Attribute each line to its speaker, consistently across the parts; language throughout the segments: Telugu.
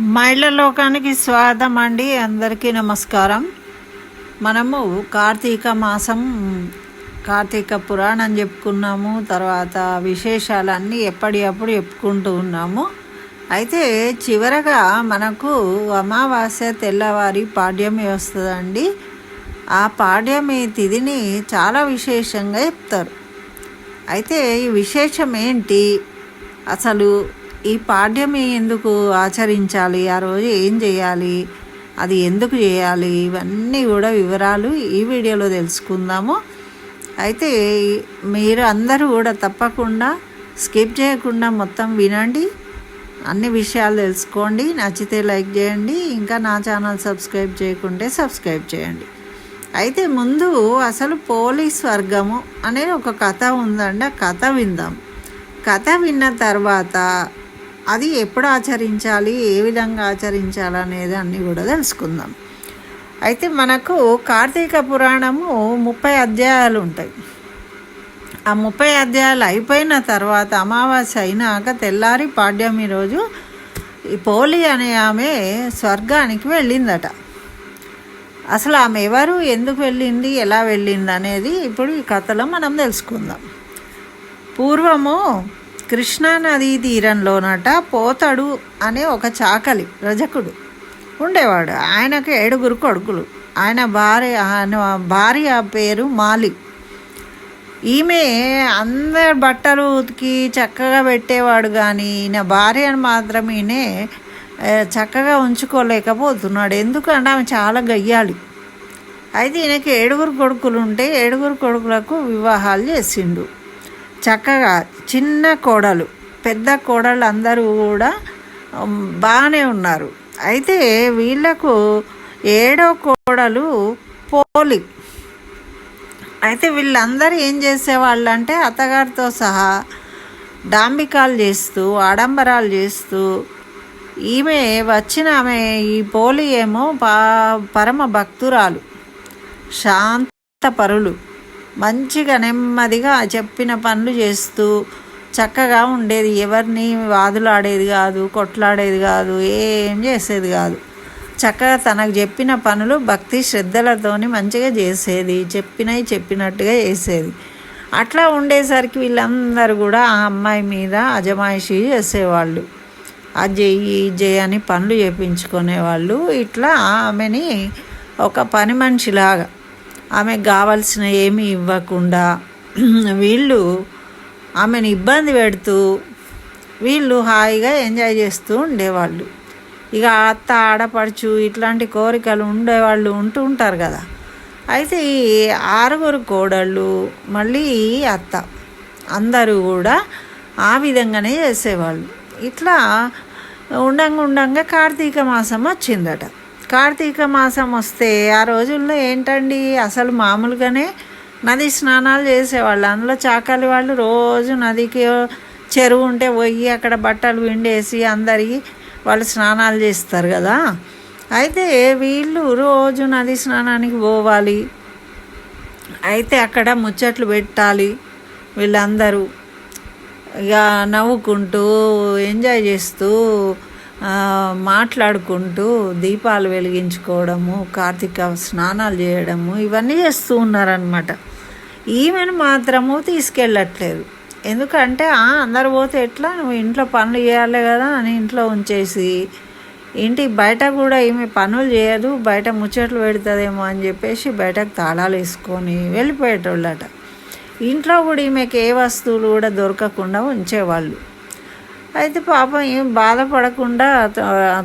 Speaker 1: మహిళ లోకానికి స్వాగతం అండి. అందరికీ నమస్కారం. మనము కార్తీక మాసం కార్తీక పురాణం చెప్పుకున్నాము. తర్వాత విశేషాలన్నీ ఎప్పటికప్పుడు చెప్పుకుంటూ ఉన్నాము. అయితే చివరగా మనకు అమావాస్య తెల్లవారి పాడ్యమి వస్తుందండి. ఆ పాడ్యమి తిథిని చాలా విశేషంగా చెప్తారు. అయితే ఈ విశేషం ఏంటి? అసలు ఈ పాడ్యమి ఎందుకు ఆచరించాలి? ఆ రోజు ఏం చేయాలి? అది ఎందుకు చేయాలి? ఇవన్నీ కూడా వివరాలు ఈ వీడియోలో తెలుసుకుందాము. అయితే మీరు అందరూ కూడా తప్పకుండా స్కిప్ చేయకుండా మొత్తం వినండి. అన్ని విషయాలు తెలుసుకోండి. నచ్చితే లైక్ చేయండి. ఇంకా నా ఛానల్ సబ్స్క్రైబ్ చేయకుంటే సబ్స్క్రైబ్ చేయండి. అయితే ముందు అసలు పోలీస్ వర్గము అనేది ఒక కథ ఉందండి. ఆ కథ విందాం. కథ విన్న తర్వాత అది ఎప్పుడు ఆచరించాలి ఏ విధంగా ఆచరించాలి అనేది అన్నీ కూడా తెలుసుకుందాం. అయితే మనకు కార్తీక పురాణము ముప్పై అధ్యాయాలు ఉంటాయి. ఆ ముప్పై అధ్యాయాలు అయిపోయిన తర్వాత అమావాస్య అయినాక తెల్లారి పాడ్యమి రోజు ఈ పోలి అనే ఆమె స్వర్గానికి వెళ్ళిందట. అసలు ఆమె ఎవరు ఎందుకు వెళ్ళింది ఎలా వెళ్ళింది అనేది ఇప్పుడు ఈ కథలో మనం తెలుసుకుందాం. పూర్వము కృష్ణానదీ తీరంలోనట పోతడు అనే ఒక చాకలి రజకుడు ఉండేవాడు. ఆయనకు ఏడుగురు కొడుకులు ఆయన భార్య ఆయన భార్య పేరు మాలి ఈమె అందరి బట్టలు ఉతికి చక్కగా పెట్టేవాడు కానీ ఈయన భార్యను మాత్రం ఈయనే చక్కగా ఉంచుకోలేకపోతున్నాడు. ఎందుకంటే ఆమె చాలా గయ్యాలి అయితే ఈయనకి ఏడుగురు కొడుకులు ఉంటే ఏడుగురు కొడుకులకు వివాహాలు చేసిండు. చక్కగా చిన్న కోడలు పెద్ద కోడలు అందరూ కూడా బాగానే ఉన్నారు. అయితే వీళ్ళకు ఏడో కోడలు పోలి. అయితే వీళ్ళందరూ ఏం చేసేవాళ్ళు అంటే అత్తగారితో సహా డాంబికాలు చేస్తూ ఆడంబరాలు చేస్తూ ఈమె వచ్చిన ఆమె ఈ పోలి ఏమో పా పరమ భక్తురాలు శాంత పరులు. మంచిగా నెమ్మదిగా చెప్పిన పనులు చేస్తూ చక్కగా ఉండేది. ఎవరిని వాదులాడేది కాదు కొట్లాడేది కాదు ఏం చేసేది కాదు. చక్కగా తనకు చెప్పిన పనులు భక్తి శ్రద్ధలతోని మంచిగా చేసేది. చెప్పినవి చెప్పినట్టుగా చేసేది. అట్లా ఉండేసరికి వీళ్ళందరూ కూడా ఆ అమ్మాయి మీద అజమాయిషి చేసేవాళ్ళు. అది చెయ్యి చెయ్యి అని పనులు చేయించుకునేవాళ్ళు ఇట్లా ఆమెని ఒక పని మనిషిలాగా ఆమెకు కావాల్సిన ఏమీ ఇవ్వకుండా వీళ్ళు ఆమెను ఇబ్బంది పెడుతూ వీళ్ళు హాయిగా ఎంజాయ్ చేస్తూ ఉండేవాళ్ళు. ఇక అత్త ఆడపడుచు ఇట్లాంటి కోరికలు ఉండేవాళ్ళు ఉంటూ ఉంటారు కదా. అయితే ఈ ఆరుగురు కోడళ్ళు మళ్ళీ అత్త అందరూ కూడా ఆ విధంగానే చేసేవాళ్ళు. ఇట్లా ఉండంగా ఉండంగా కార్తీక మాసం వచ్చిందట. కార్తీక మాసం వస్తే ఆ రోజుల్లో ఏంటండి? అసలు మామూలుగానే నది స్నానాలు చేసేవాళ్ళు. అందులో చాకలి వాళ్ళు రోజు నదికి చెరువు ఉంటే పోయి అక్కడ బట్టలు విండేసి అందరికి వాళ్ళు స్నానాలు చేస్తారు కదా. అయితే వీళ్ళు రోజు నది స్నానానికి పోవాలి? అయితే అక్కడ ముచ్చట్లు పెట్టాలి వీళ్ళందరూ. ఇక నవ్వుకుంటూ ఎంజాయ్ చేస్తూ మాట్లాడుకుంటూ దీపాలు వెలిగించుకోవడము కార్తీక స్నానాలు చేయడము ఇవన్నీ చేస్తూ ఉన్నారనమాట ఈమెను మాత్రము తీసుకెళ్ళట్లేదు. ఎందుకంటే అందరు పోతే ఎట్లా? నువ్వు ఇంట్లో పనులు చేయాలి కదా అని ఇంట్లో ఉంచేసి ఇంటి బయట కూడా ఈమె పనులు చేయదు బయట ముచ్చట్లు పెడుతుందేమో అని చెప్పేసి బయటకు తాళాలు వేసుకొని వెళ్ళిపోయేటోళ్ళట. ఇంట్లో కూడా ఈమెకి ఏ వస్తువులు కూడా దొరకకుండా ఉంచేవాళ్ళు. అయితే పాపం ఏం బాధపడకుండా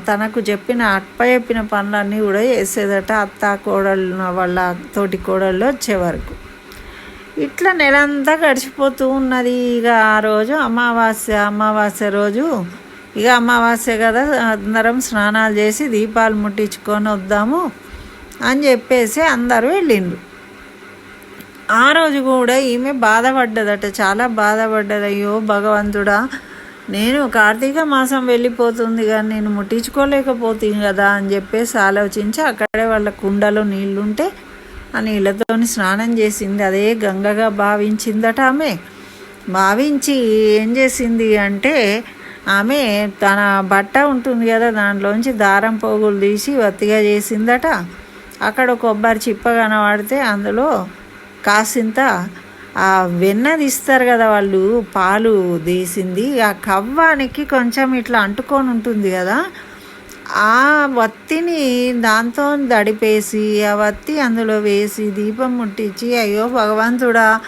Speaker 1: తనకు చెప్పిన అప్ప చెప్పిన పనులన్నీ కూడా చేసేదట అత్త కోడళ్ళు వాళ్ళ తోటి కోడళ్ళు వచ్చే వరకు. ఇట్లా నెలంతా గడిచిపోతూ ఉన్నది. ఇక ఆ రోజు అమావాస్య అమావాస్య రోజు ఇక అమావాస్య కదా అందరం స్నానాలు చేసి దీపాలు ముట్టించుకొని వద్దాము అని చెప్పేసి అందరూ వెళ్ళిండ్రు. ఆ రోజు కూడా ఈమె బాధపడ్డదట చాలా బాధపడ్డది. అయ్యో భగవంతుడా నేను కార్తీక మాసం వెళ్ళిపోతుంది కానీ నేను ముట్టించుకోలేకపోతుంది కదా అని చెప్పేసి ఆలోచించి అక్కడే వాళ్ళ కుండలో నీళ్ళుంటే ఆ నీళ్ళతోని స్నానం చేసింది. అదే గంగగా భావించిందట ఆమె. భావించి ఏం చేసింది అంటే ఆమె తన బట్ట ఉంటుంది కదా దాంట్లోంచి దారం పోగులు తీసి వత్తిగా చేసిందట. అక్కడ కొబ్బరి చిప్ప కనబడితే అందులో కాసింత ఆ వెన్న తీస్తారు కదా వాళ్ళు పాలు తీసింది. ఆ కవ్వానికి కొంచెం ఇట్లా అంటుకొని ఉంటుంది కదా. ఆ వత్తిని దాంతో దడిపేసి ఆ వత్తి అందులో వేసి దీపం ముట్టించి అయ్యో భగవంతుడా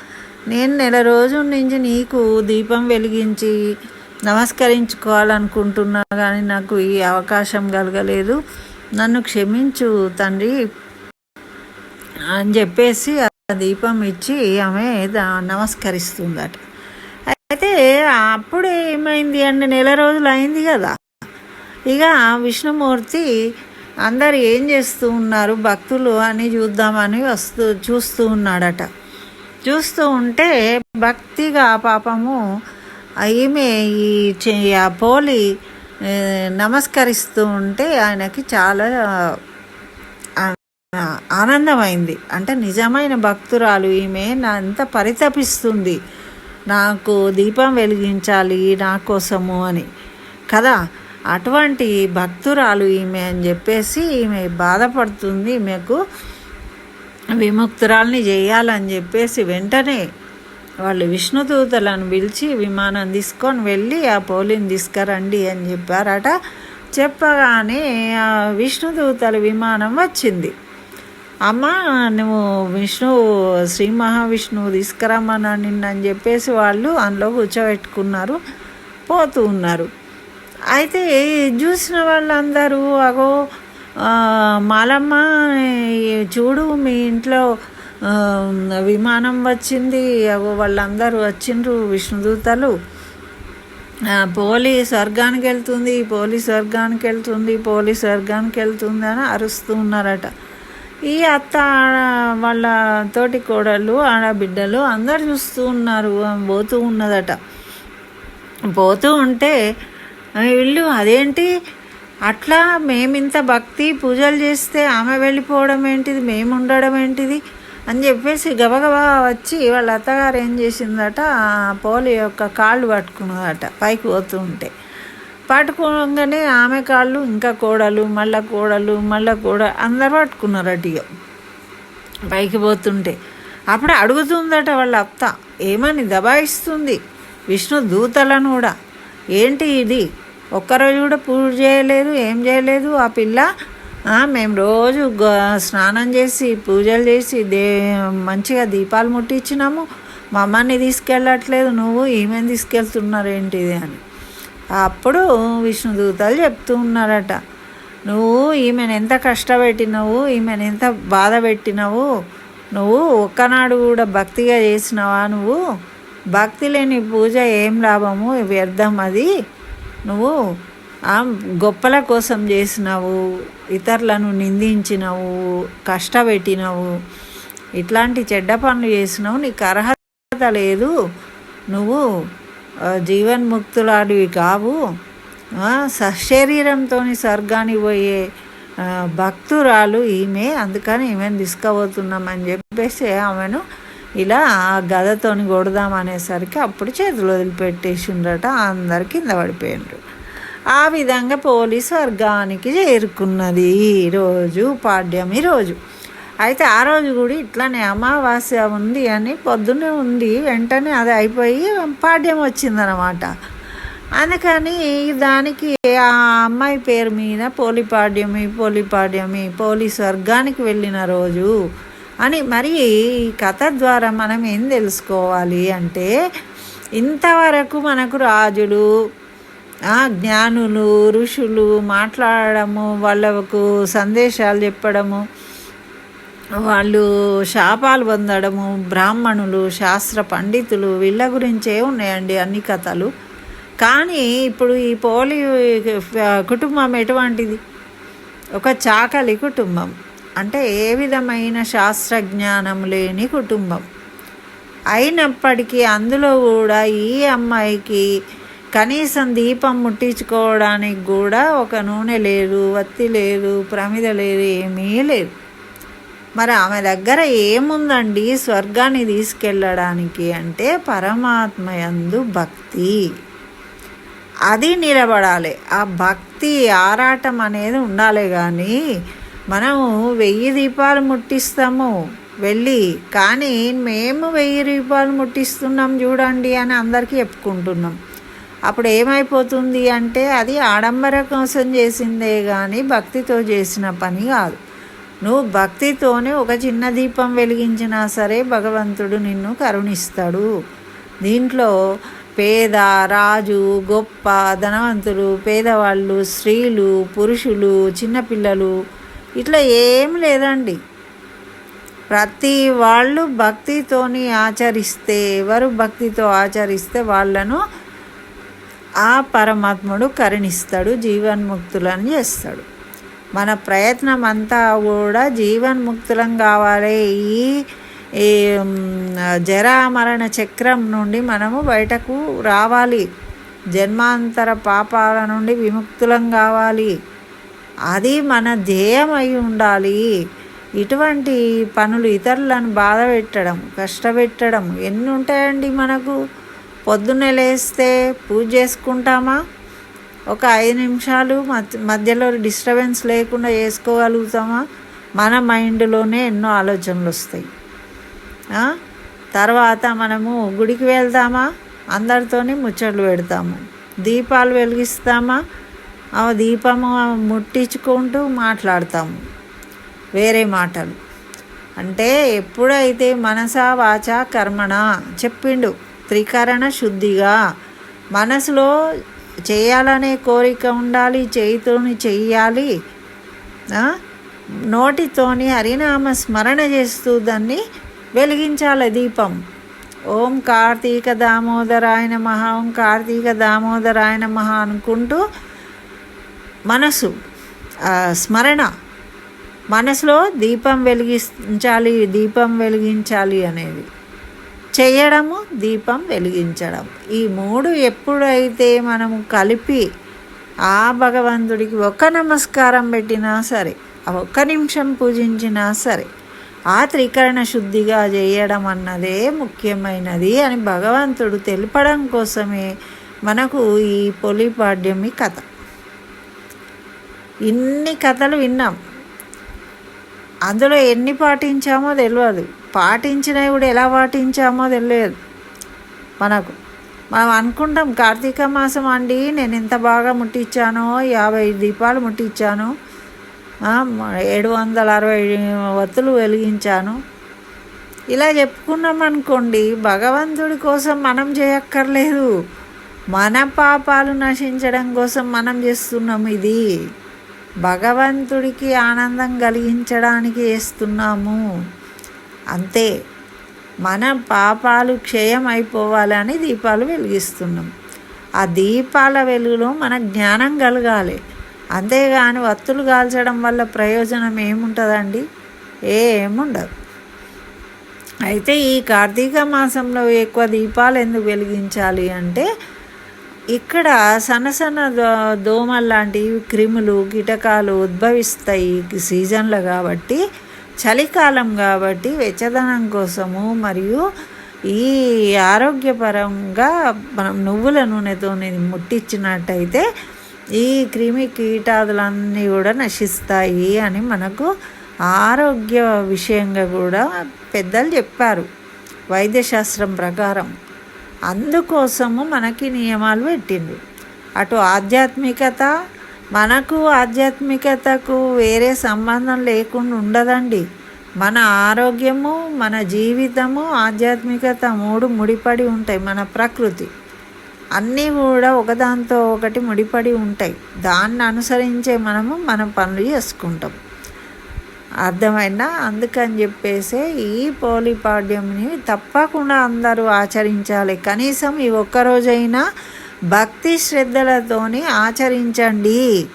Speaker 1: నేను నెల రోజుల నుంచి నీకు దీపం వెలిగించి నమస్కరించుకోవాలనుకుంటున్నా కానీ నాకు ఈ అవకాశం కలగలేదు. నన్ను క్షమించు తండ్రి అని చెప్పేసి దీపం ఇచ్చి ఆమె దా- నమస్కరిస్తుందట. అయితే అప్పుడు ఏమైంది అంటే నెల రోజులు అయింది కదా. ఇక విష్ణుమూర్తి అందరు ఏం చేస్తూ ఉన్నారు? భక్తులు అని చూద్దామని వస్తూ చూస్తూ ఉన్నాడట. చూస్తూ ఉంటే భక్తిగా పాపము ఈమె ఈ చె పోలి నమస్కరిస్తూ ఉంటే ఆయనకి చాలా ఆనందమైంది. అంటే నిజమైన భక్తురాలు ఈమె నా అంత పరితపిస్తుంది. నాకు దీపం వెలిగించాలి నా కోసము అని. కదా? అటువంటి భక్తురాలు ఈమె అని చెప్పేసి ఈమె బాధపడుతుంది. ఈమెకు విముక్తురాల్ని చేయాలని చెప్పేసి వెంటనే వాళ్ళు విష్ణుదూతలను పిలిచి విమానం తీసుకొని వెళ్ళి ఆ పోలిని తీసుకురండి అని చెప్పారట. చెప్పగానే విష్ణుదూతల విమానం వచ్చింది. అమ్మ నువ్వు విష్ణు శ్రీ మహావిష్ణువు నిన్న నిన్నని చెప్పేసి వాళ్ళు అందులో కూర్చోబెట్టుకున్నారు పోతూ ఉన్నారు. అయితే చూసిన వాళ్ళందరూ అగో మాలమ్మ చూడు మీ ఇంట్లో విమానం వచ్చింది అగో వాళ్ళందరూ వచ్చిండ్రు విష్ణుదూతలు పోలీ స్వర్గానికి వెళ్తుంది పోలీ స్వర్గానికి వెళ్తుంది పోలీ స్వర్గానికి వెళ్తుంది అని అరుస్తూ ఉన్నారట. ఈ అత్త వాళ్ళ తోటి కోడళ్ళు ఆడబిడ్డలు అందరు చూస్తూ ఉన్నారు పోతూ ఉన్నదట. పోతూ ఉంటే వీళ్ళు అదేంటి? అట్లా మేమింత భక్తి పూజలు చేస్తే ఆమె వెళ్ళిపోవడం ఏంటిది? మేము ఉండడం ఏంటిది? అని చెప్పేసి గబగబా వచ్చి వాళ్ళ అత్తగారు ఏం చేసిందట? పోలి యొక్క కాళ్ళు పట్టుకున్నదట పైకి పోతూ ఉంటే. పట్టుకోగానే ఆమె కాళ్ళు ఇంకా కోడలు మళ్ళా కోడలు మళ్ళా కోడ అందరు పట్టుకున్నారట ఇక పైకి పోతుంటే. అప్పుడు అడుగుతుందట వాళ్ళ అత్త ఏమని దబాయిస్తుంది? విష్ణు దూతలను కూడా. ఏంటి ఇది? ఒక్కరోజు కూడా పూజ చేయలేదు ఏం చేయలేదు? ఆ పిల్ల మేము రోజు గ- స్నానం చేసి పూజలు చేసి దే మంచిగా దీపాలు ముట్టించినాము. మా అమ్మని తీసుకెళ్ళట్లేదు నువ్వు ఈమెను తీసుకెళ్తున్నారు ఏంటిది అని. అప్పుడు విష్ణుదూతలు చెప్తూ ఉన్నారట. నువ్వు ఈమెను ఎంత కష్టపెట్టినావు ఈమెను ఎంత బాధ పెట్టినావు నువ్వు ఒక్కనాడు కూడా భక్తిగా చేసినావా? నువ్వు భక్తి లేని పూజ ఏం లాభము? వ్యర్థం అది. నువ్వు ఆ గొప్పల కోసం చేసినావు ఇతరులను నిందించినావు కష్టపెట్టినావు ఇట్లాంటి చెడ్డ పనులు చేసినావు నీకు అర్హత లేదు. నువ్వు జీవన్ముక్తులాడివి కావు. సశరీరంతో స్వర్గానికి పోయే భక్తురాలు ఈమె. అందుకని ఈమెను తీసుకుపోతున్నామని చెప్పేసి ఆమెను ఇలా ఆ గదతోని కొడదాం అనేసరికి అప్పుడు చేతులు వదిలిపెట్టేసిండ్రట. అందరు కింద పడిపోయిండ్రు. ఆ విధంగా పోలీస్ వర్గానికి చేరుకున్నది. ఈరోజు పాడ్యమి రోజు. అయితే ఆ రోజు కూడా ఇట్లానే అమావాస్య ఉంది అని పొద్దున్నే ఉంది వెంటనే అది అయిపోయి పాడ్యం వచ్చిందనమాట అందుకని దానికి ఆ అమ్మాయి పేరు మీద పోలిపాడ్యమి పోలిపాడ్యమి పోలి స్వర్గానికి వెళ్ళిన రోజు అని మరి ఈ కథ ద్వారా మనం ఏం తెలుసుకోవాలి అంటే ఇంతవరకు మనకు రాజులు ఆ, జ్ఞానులు ఋషులు మాట్లాడడము వాళ్ళకు సందేశాలు చెప్పడము వాళ్ళు శాపాలు పొందడము బ్రాహ్మణులు శాస్త్ర పండితులు వీళ్ళ గురించే ఉన్నాయండి అన్ని కథలు. కానీ ఇప్పుడు ఈ పోలి కుటుంబం ఎటువంటిది? ఒక చాకలి కుటుంబం. అంటే ఏ విధమైన శాస్త్ర జ్ఞానం లేని కుటుంబం. అయినప్పటికీ అందులో కూడా ఈ అమ్మాయికి కనీసం దీపం ముట్టించుకోవడానికి కూడా ఒక నూనె లేదు వత్తి లేదు ప్రమిద లేదు ఏమీ లేదు. మరి ఆమె దగ్గర ఏముందండి? స్వర్గాన్ని తీసుకెళ్ళడానికి అంటే పరమాత్మ యందు భక్తి. అది నిలబడాలి. ఆ భక్తి ఆరాటం అనేది ఉండాలి కానీ మనము వెయ్యి దీపాలు ముట్టిస్తాము. వెళ్ళి కానీ మేము వెయ్యి దీపాలు ముట్టిస్తున్నాం చూడండి అని అందరికీ చెప్పుకుంటున్నాం. అప్పుడు ఏమైపోతుంది అంటే అది ఆడంబర కోసం చేసిందే కానీ భక్తితో చేసిన పని కాదు. నువ్వు భక్తితోనే ఒక చిన్న దీపం వెలిగించినా సరే భగవంతుడు నిన్ను కరుణిస్తాడు. దీంట్లో పేద రాజు గొప్ప ధనవంతులు పేదవాళ్ళు స్త్రీలు పురుషులు చిన్నపిల్లలు ఇట్లా ఏం లేదండి. ప్రతి వాళ్ళు భక్తితోని ఆచరిస్తే ఎవరు భక్తితో ఆచరిస్తే వాళ్ళను ఆ పరమాత్ముడు కరుణిస్తాడు జీవన్ముక్తులని చేస్తాడు. మన ప్రయత్నం అంతా కూడా జీవన్ముక్తులం కావాలి. ఈ ఈ జరామరణ చక్రం నుండి మనము బయటకు రావాలి. జన్మాంతర పాపాల నుండి విముక్తులం కావాలి. అది మన ధ్యేయం అయి ఉండాలి. ఇటువంటి పనులు ఇతరులను బాధ పెట్టడం కష్టపెట్టడం ఎన్ని ఉంటాయండి మనకు? పొద్దున్నే లేస్తే పూజ చేసుకుంటామా? ఒక ఐదు నిమిషాలు మధ్యలో డిస్టర్బెన్స్ లేకుండా వేసుకోగలుగుతామా మన మైండ్లోనే ఎన్నో ఆలోచనలు వస్తాయి తర్వాత మనము గుడికి వెళ్తామా? అందరితోనే ముచ్చట్లు పెడతాము. దీపాలు వెలిగిస్తామా? ఆ దీపము ముట్టించుకుంటూ మాట్లాడతాము. వేరే మాటలు. అంటే ఎప్పుడైతే మనసా వాచ కర్మణ చెప్పిండు త్రికరణ శుద్ధిగా మనసులో చేయాలనే కోరిక ఉండాలి చేయితోని చెయ్యాలి నోటితోని హరినామ స్మరణ చేస్తూ దాన్ని వెలిగించాలి దీపం. ఓం కార్తీక దామోదరాయ నమ ఓం కార్తీక దామోదరాయ నమ అనుకుంటూ మనసు స్మరణ మనసులో దీపం వెలిగించాలి దీపం వెలిగించాలి అనేది. చేయడము దీపం వెలిగించడం. ఈ మూడు ఎప్పుడైతే మనము కలిపి ఆ భగవంతుడికి ఒక నమస్కారం పెట్టినా సరే ఒక్క నిమిషం పూజించినా సరే ఆ త్రికరణ శుద్ధిగా చేయడం అన్నదే ముఖ్యమైనది అని భగవంతుడు తెలపడం కోసమే మనకు ఈ పొలిపాడ్యమి కథ. ఇన్ని కథలు విన్నాం. అందులో ఎన్ని పాటించామో తెలియదు పాటించినవి కూడా ఎలా పాటించామో తెలియదు. మనకు. మనం అనుకుంటాం కార్తీక మాసం అండి నేను ఎంత బాగా ముట్టించానో యాభై దీపాలు ముట్టించాను ఏడు వందల అరవై వత్తులు వెలిగించాను. ఇలా చెప్పుకున్నాం అనుకోండి భగవంతుడి కోసం మనం చేయక్కర్లేదు. మన పాపాలు నశించడం కోసం మనం చేస్తున్నాం ఇది. భగవంతుడికి ఆనందం కలిగించడానికి వేస్తున్నాము అంతే. మన పాపాలు క్షయం అయిపోవాలని దీపాలు వెలిగిస్తున్నాం. ఆ దీపాల వెలుగులో మన జ్ఞానం కలగాలి. అంతేగాని వత్తులు కాల్చడం వల్ల ప్రయోజనం ఏముంటుందండి? ఏముండదు. అయితే ఈ కార్తీక మాసంలో ఎక్కువ దీపాలు ఎందుకు వెలిగించాలి అంటే ఇక్కడ సన్న సన్న దోమలు లాంటి క్రిములు కీటకాలు ఉద్భవిస్తాయి సీజన్లో కాబట్టి చలికాలం కాబట్టి వెచ్చదనం కోసము మరియు ఈ ఆరోగ్యపరంగా మనం నువ్వుల నూనెతో ముట్టించినట్టయితే ఈ క్రిమి కీటాదులన్నీ కూడా నశిస్తాయి అని మనకు ఆరోగ్య విషయంగా కూడా పెద్దలు చెప్పారు. వైద్యశాస్త్రం ప్రకారం అందుకోసము మనకి నియమాలు పెట్టింది అటు ఆధ్యాత్మికత మనకు ఆధ్యాత్మికతకు వేరే సంబంధం లేకుండా ఉండదండి. మన ఆరోగ్యము మన జీవితము ఆధ్యాత్మికత మూడు ముడిపడి ఉంటాయి మన ప్రకృతి. అన్నీ కూడా ఒకదాంతో ఒకటి ముడిపడి ఉంటాయి. దాన్ని అనుసరించే మనము మన పనులు చేసుకుంటాం. అర్థమైనా అందుకని చెప్పేసి ఈ పోలిపాడ్యంని తప్పకుండా అందరూ ఆచరించాలి. కనీసం ఈ ఒక్కరోజైనా భక్తి శ్రద్ధలతోని ఆచరించండి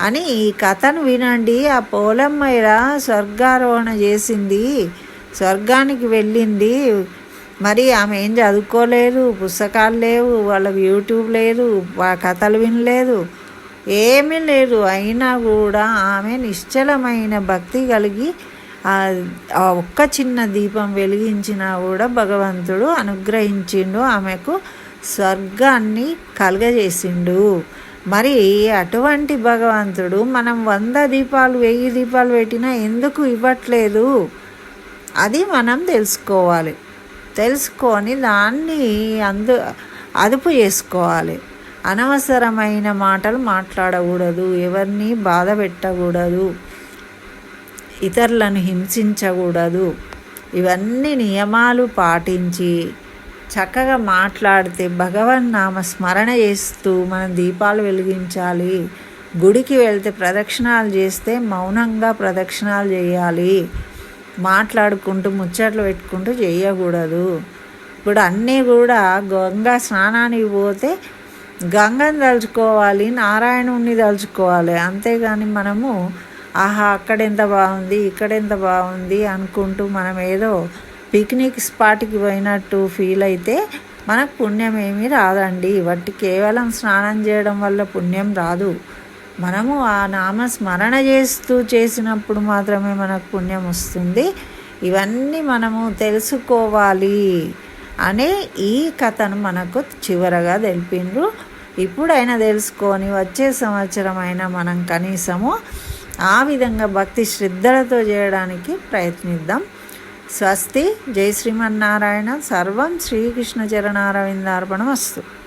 Speaker 1: అని ఈ కథను వినండి. ఆ పోలమ్మైర స్వర్గారోహణ చేసింది. స్వర్గానికి వెళ్ళింది. మరి ఆమె ఏం చదువుకోలేదు. పుస్తకాలు లేవు. వాళ్ళకి యూట్యూబ్ లేదు. కథలు వినలేదు. ఏమీ లేదు. అయినా కూడా ఆమె నిశ్చలమైన భక్తి కలిగి ఆ ఒక్క చిన్న దీపం వెలిగించినా కూడా భగవంతుడు అనుగ్రహించిండు ఆమెకు. స్వర్గాన్ని కలగజేసిండు. మరి అటువంటి భగవంతుడు మనం వంద దీపాలు వెయ్యి దీపాలు పెట్టినా ఎందుకు ఇవ్వట్లేదు? అది మనం తెలుసుకోవాలి. తెలుసుకొని దాన్ని అందు అదుపు చేసుకోవాలి. అనవసరమైన మాటలు మాట్లాడకూడదు ఎవరిని బాధ పెట్టకూడదు ఇతరులను హింసించకూడదు. ఇవన్నీ నియమాలు పాటించి చక్కగా మాట్లాడితే భగవన్ నామ స్మరణ చేస్తూ మనం దీపాలు వెలిగించాలి. గుడికి వెళ్తే ప్రదక్షిణాలు చేస్తే మౌనంగా ప్రదక్షిణాలు చేయాలి. మాట్లాడుకుంటూ ముచ్చట్లు పెట్టుకుంటూ చేయకూడదు. ఇప్పుడు అన్నీ కూడా గంగా స్నానానికి పోతే గంగను తలుచుకోవాలి నారాయణుణ్ణి తలుచుకోవాలి. అంతేగాని మనము ఆహా అక్కడ ఎంత బాగుంది ఇక్కడ ఎంత బాగుంది అనుకుంటూ మనం ఏదో పిక్నిక్ స్పాట్కి పోయినట్టు ఫీల్ అయితే మనకు పుణ్యం ఏమీ రాదండి. వట్టి కేవలం స్నానం చేయడం వల్ల పుణ్యం రాదు. మనము ఆ నామ స్మరణ చేస్తూ చేసినప్పుడు మాత్రమే మనకు పుణ్యం వస్తుంది. ఇవన్నీ మనము తెలుసుకోవాలి అనే ఈ కథను మనకు చివరగా తెలిపిండ్రు. ఇప్పుడైనా తెలుసుకొని వచ్చే సంవత్సరం అయినా మనం కనీసము ఆ విధంగా భక్తి శ్రద్ధలతో చేయడానికి ప్రయత్నిద్దాం. స్వస్తి. జై శ్రీమన్నారాయణ. సర్వం శ్రీకృష్ణ చరణారవిందార్పణం వస్తు